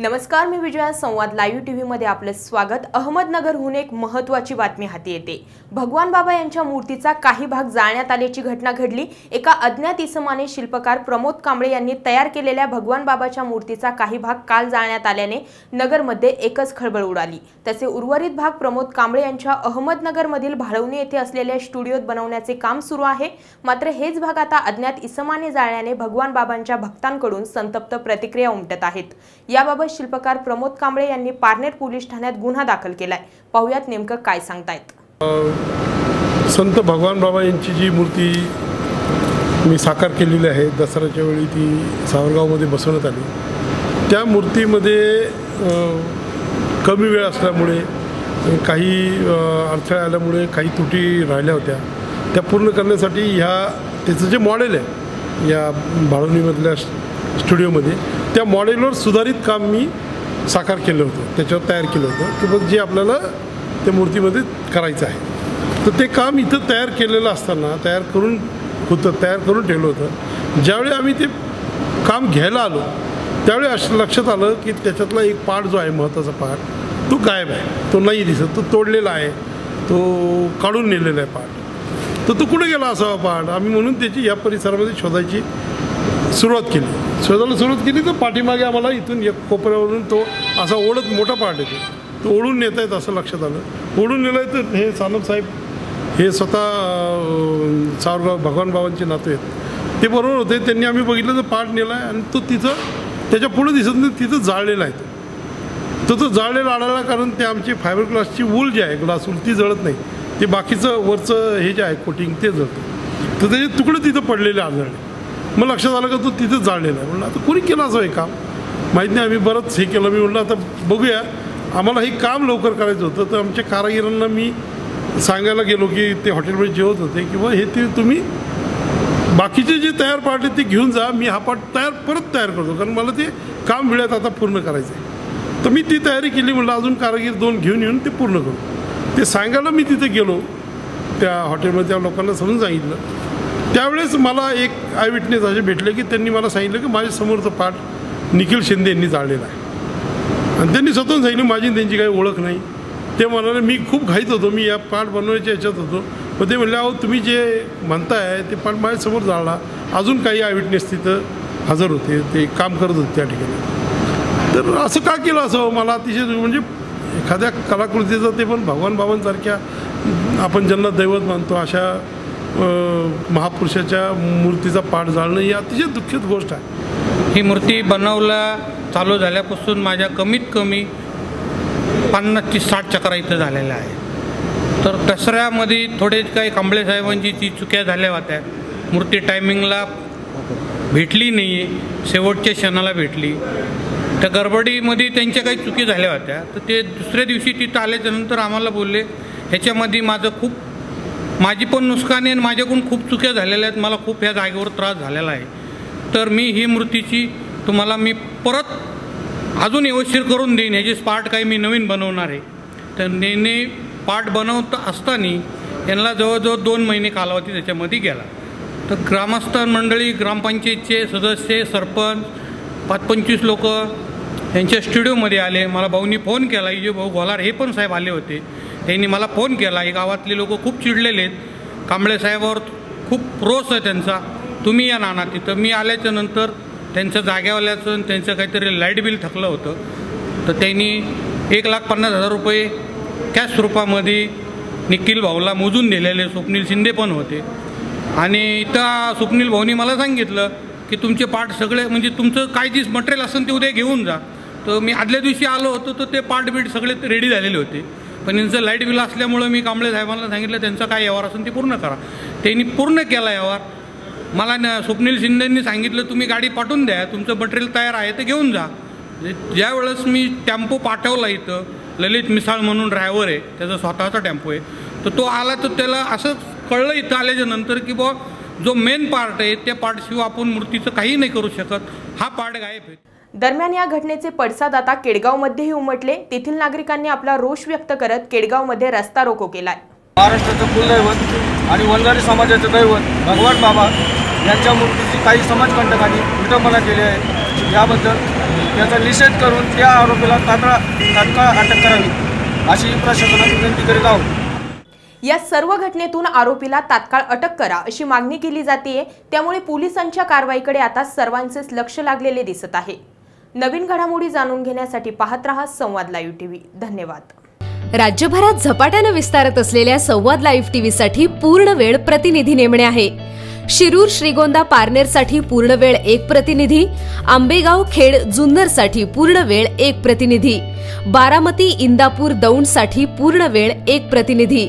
नमस्कार मी विजया संवाद लाईव्ह टीव्हीमध्ये आपलं स्वागत. अहमदनगरहून एक महत्त्वाची बातमी हाती येते. भगवान बाबा यांच्या मूर्तीचा काही भाग जाळण्यात आल्याची घटना घडली. एका अज्ञात इसमाने शिल्पकार प्रमोद कांबळे यांनी तयार केलेल्या भगवान बाबाच्या मूर्तीचा काही भाग काल जाळण्यात आल्याने नगरमध्ये एकच खळबळ उडाली. तसे उर्वरित भाग प्रमोद कांबळे यांच्या अहमदनगरमधील भाळवणी येथे असलेल्या स्टुडिओत बनवण्याचे काम सुरू आहे. मात्र हेच भाग आता अज्ञात इसमाने जाळण्याने भगवान बाबांच्या भक्तांकडून संतप्त प्रतिक्रिया उमटत आहेत. याबाबत शिल्पकार प्रमोद कांबळे यांनी पारनेर पोलीस ठाण्यात गुन्हा दाखल केलाय. पाहुयात नेमकं काय सांगतायत. संत भगवान बाबा यांची जी मूर्ती मी साकार केलेली आहे दसऱ्याच्या वेळी ती सावरगावमध्ये बसवण्यात आली. त्या मूर्तीमध्ये कमी वेळ असल्यामुळे काही अ, अडथळे आल्यामुळे काही त्रुटी राहिल्या होत्या. त्या पूर्ण करण्यासाठी ह्या त्याचं जे मॉडेल आहे या बाळवणीमधल्या स्टुडिओमध्ये त्या मॉडेलवर सुधारित काम मी साकार केलं होतं. त्याच्यावर तयार केलं होतं की मग जे आपल्याला त्या मूर्तीमध्ये करायचं आहे. तर ते काम इथं तयार केलेलं असताना तयार करून होतं तयार करून ठेवलं होतं. ज्यावेळी आम्ही ते काम घ्यायला आलो त्यावेळी असं लक्षात आलं की त्याच्यातला एक पार्ट जो आहे महत्त्वाचा पार्ट तो गायब आहे. तो नाही दिसत तो तोडलेला आहे. तो काढून नेलेला आहे पार्ट तर तो कुठे गेला असावा पार्ट आम्ही म्हणून त्याची या परिसरामध्ये शोधायची सुरुवात केली. स्वतःला सुरुवात केली तर पाठीमागे आम्हाला इथून एक कोपऱ्यावरून तो असा ओढत मोठा पार्ट येतो. तो ओढून नेता येत असं लक्षात आलं. ओढून नेलं आहे तर हे सानप साहेब हे स्वतः सावरगाव भगवान बाबांचे नातू आहेत. ते बरोबर होते. त्यांनी आम्ही बघितलं तर पाठ नेला आहे आणि तो तिथं त्याच्या पुढे दिसत नाही तिथं जाळलेला आहे तो. तो तो जाळलेला आढळला कारण ते आमची फायबर ग्लासची वूल जी आहे ग्लास वूल ती जळत नाही. ते बाकीचं वरचं हे जे आहे कोटिंग ते जळतं. तर त्याचे तुकडे तिथं पडलेले आढळले. मग लक्षात आलं का तो तिथं जाळलेला आहे. म्हणलं आता कोणी केलं असं हे काम? माहीत नाही आम्ही बरंच हे केलं. मी म्हणलं आता बघूया. आम्हाला हे काम लवकर करायचं होतं तर आमच्या कारागिरांना मी सांगायला गेलो की ते हॉटेलमध्ये जेवत होते किंवा हे ते तुम्ही बाकीचे जे तयार पार्ट आहेत ते घेऊन जा मी हा पार्ट तयार परत तयार करतो कारण मला ते काम वेळेत आता पूर्ण करायचं आहे तर मी ती तयारी केली म्हणलं अजून कारागीर दोन घेऊन येऊन ते पूर्ण करू. ते सांगायला मी तिथे गेलो त्या हॉटेलमध्ये त्या लोकांना समजून सांगितलं. त्यावेळेस मला एक आय विटनेस असे भेटले की त्यांनी मला सांगितलं की माझ्या समोरचं पाठ निखिल शिंदे यांनी जाळलेला आहे. आणि त्यांनी स्वतःहून सांगितलं माझी त्यांची काही ओळख नाही. ते म्हणाले मी खूप घाईत होतो मी या पाठ बनवण्याच्या याच्यात होतो. पण ते म्हणले अहो तुम्ही जे म्हणताय ते पाठ माझ्यासमोर जाळला अजून काही आय विटनेस तिथं हजर होते ते काम करत होते त्या ठिकाणी. तर असं का केलं असं? मला अतिशय म्हणजे एखाद्या कलाकृतीचं ते पण भगवान बाबांसारख्या आपण ज्यांना दैवत मानतो अशा महापुरुषाच्या मूर्तीचा पाठ जाळणं ही अतिशय दुःखद गोष्ट आहे. ही मूर्ती बनवला चालू झाल्यापासून माझ्या कमीत कमी पन्नास ते साठ चक्रा इथं झालेल्या आहे तर दसऱ्यामध्ये थोडे काही कांबळे साहेबांची ती चुक्या झाल्या होत्या. मूर्ती टायमिंगला भेटली नाही आहे शेवटच्या क्षणाला भेटली. त्या गडबडीमध्ये त्यांच्या काही चुकी झाल्या होत्या. तर ते दुसऱ्या दिवशी तिथं आल्याच्यानंतर आम्हाला बोलले ह्याच्यामध्ये माझं खूप माझी पण नुकसान आहे आणि माझ्याकडून खूप चुक्या झालेल्या आहेत. मला खूप ह्या जागेवर त्रास झालेला आहे. तर मी ही मूर्तीची तुम्हाला मी परत अजून व्यवस्थित करून देईन. ह्याचे पार्ट काही मी नवीन बनवणार आहे. तर नेने पार्ट बनवत असताना यांना जवळजवळ दोन महिने कालावधी त्याच्यामध्ये गेला. तर ग्रामस्थ मंडळी ग्रामपंचायतचे सदस्य सरपंच पाच पंचवीस लोक यांच्या स्टुडिओमध्ये आले. मला भाऊनी फोन केला इजे जे भाऊ गोलार हे पण साहेब आले होते. त्यांनी मला फोन केला. हे गावातले लोक खूप चिडलेले आहेत. कांबळे साहेबावर खूप रोष आहे त्यांचा. तुम्ही या नाना तिथं. मी आल्याच्यानंतर त्यांचं जाग्यावाल्याचं आणि त्यांचं काहीतरी लाइट बिल थकलं होतं. तर त्यांनी एक लाख पन्नास हजार रुपये कॅश रूपामध्ये निखिल भाऊला मोजून दिलेले. स्वप्नील शिंदे पण होते. आणि इथं स्वप्नील भाऊनी मला सांगितलं की तुमचे पार्ट सगळे म्हणजे तुमचं काय जी मटेरियल असेल ते उद्या घेऊन जा. तर मी आदल्या दिवशी आलो होतो तर ते पार्ट बीट सगळे रेडी झालेले होते. पण यांचं लाइट बिल असल्यामुळं मी कांबळे साहेबांना सांगितलं त्यांचा काय व्यवहार असून ते पूर्ण करा. त्यांनी पूर्ण केला व्यवहार. मला न स्वप्नील शिंदेंनी सांगितलं तुम्ही गाडी पाठवून द्या तुमचं मटेरियल तयार आहे तर घेऊन जा. म्हणजे ज्या वेळेस मी टेम्पो पाठवला इथं ललित मिसाळ म्हणून ड्रायव्हर आहे त्याचा स्वतःचा टेम्पो आहे तर तो आला तर त्याला असं कळलं इथं आल्याच्यानंतर की बुवा जो मेन पार्ट आहे त्या पार्टशिवाय आपण मूर्तीचं काही नाही करू शकत. हा पार्ट गायब आहे. दरम्यान या घटनेचे पडसाद आता केडगावमध्येही उमटले. तेथील नागरिकांनी आपला रोष व्यक्त करत केडगावमध्ये रस्ता रोको केलाय. महाराष्ट्राचं कुलदैवत आणि वंजारी समाजाचं दैवत भगवान बाबा यांच्या मूर्तीची काही समाजकंटकांनी विटंबना केली आहे. याबद्दल त्याचा निषेध करून त्या आरोपीला तात्काळ तात्काळ अटक करावी अशी प्रशासनाला विनंती करीत आहोत. या सर्व घटनेतून आरोपीला तात्काळ अटक करा अशी मागणी केली जाते त्यामुळे पोलिसांच्या कारवाईकडे आता सर्वांचेच लक्ष लागलेले दिसत आहे. नवीन घडामोडी जाणून घेण्यासाठी पाहत रहा संवाद लाईव्ह टीव्ही. धन्यवाद. राज्यभरात झपाट्यानं विस्तारत असलेल्या संवाद लाईव्ह टीव्हीसाठी पूर्ण वेळ प्रतिनिधी नेमणे आहे. शिरूर श्रीगोंदा पारनेरसाठी पूर्ण वेळ एक प्रतिनिधी आंबेगाव खेड जुन्नरसाठी पूर्ण वेळ एक प्रतिनिधी बारामती इंदापूर दौंडसाठी पूर्ण वेळ एक प्रतिनिधी